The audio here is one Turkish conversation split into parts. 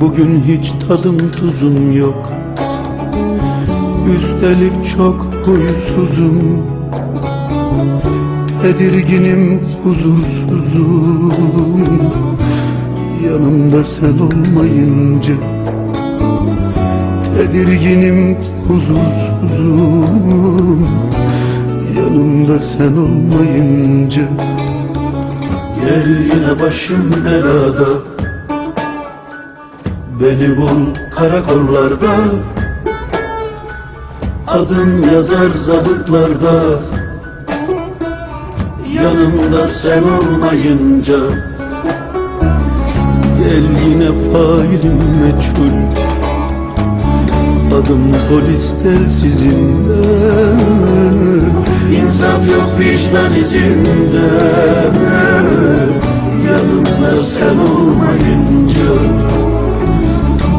Bugün hiç tadım tuzum yok. Üstelik çok huysuzum. Tedirginim huzursuzum. Yanımda sen olmayınca Tedirginim huzursuzum. Yanımda sen olmayınca Gel yine başım belada Beni bul karakollarda. Adım yazar zabıtlarda. Yanımda sen olmayınca Gel yine failim meçhul. Adım polis telsizinde İnsaf yok vicdan izinde Yanımda sen olmayınca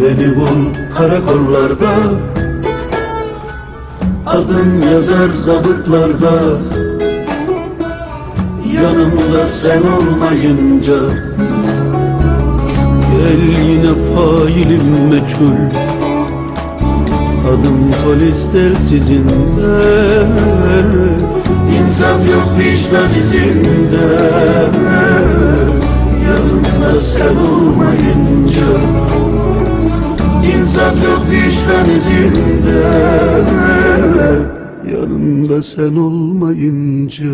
Beni bul karakollarda. Adım yazar zabıtlarda. Yanımda sen olmayınca Gel yine failim meçhul. Adım polis telsizinde İnsaf yok vicdan izinde. Yanımda sen olmayınca İnsaf yok vicdan izinde Yanımda sen olmayınca